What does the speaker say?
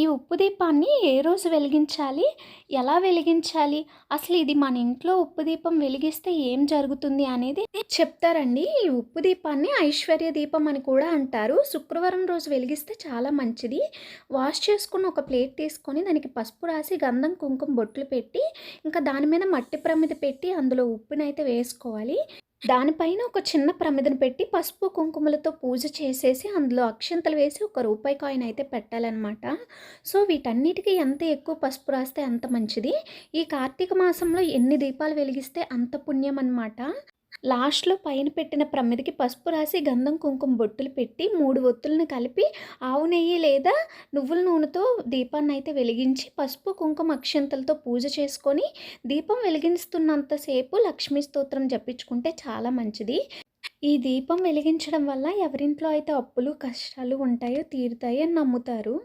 ఈ ఉప్పు దీపాన్ని ఏ రోజు వెలిగించాలి? ఎలా వెలిగించాలి? అసలు ఇది మన ఇంట్లో ఉప్పు దీపం వెలిగిస్తే ఏం జరుగుతుంది అనేది చెప్తారండి. ఈ ఉప్పు దీపాన్ని ఐశ్వర్య దీపం అని కూడా అంటారు. శుక్రవారం రోజు వెలిగిస్తే చాలా మంచిది. వాష్ చేసుకున్న ఒక ప్లేట్ తీసుకొని దానికి పసుపు రాసి గంధం, కుంకుమ బొట్లు పెట్టి ఇంకా దాని మీద మట్టి ప్రమిద పెట్టి అందులో ఉప్పునైతే వేసుకోవాలి. దానిపైన ఒక చిన్న ప్రమిదను పెట్టి పసుపు, కుంకుమలతో పూజ చేసేసి అందులో అక్షంతలు వేసి ఒక రూపాయి కాయిన్ అయితే పెట్టాలన్నమాట సో, వీటన్నిటికి ఎంత ఎక్కువ పసుపు రాస్తే అంత మంచిది. ఈ కార్తీక మాసంలో ఎన్ని దీపాలు వెలిగిస్తే అంత పుణ్యం అనమాట. లాస్ట్‌లో పైన పెట్టిన ప్రమిదికి పసుపు రాసి గంధం, కుంకుమ బొట్టులు పెట్టి మూడు ఒత్తులను కలిపి ఆవు నెయ్యి లేదా నువ్వుల నూనెతో దీపాన్ని అయితే వెలిగించి పసుపు, కుంకుమ, అక్షంతలతో పూజ చేసుకొని దీపం వెలిగిస్తున్నంతసేపు లక్ష్మీ స్తోత్రం జపించుకుంటే చాలా మంచిది. ఈ దీపం వెలిగించడం వల్ల ఎవరింట్లో అయితే అప్పులు, కష్టాలు ఉంటాయో తీరుతాయి అని నమ్ముతారు.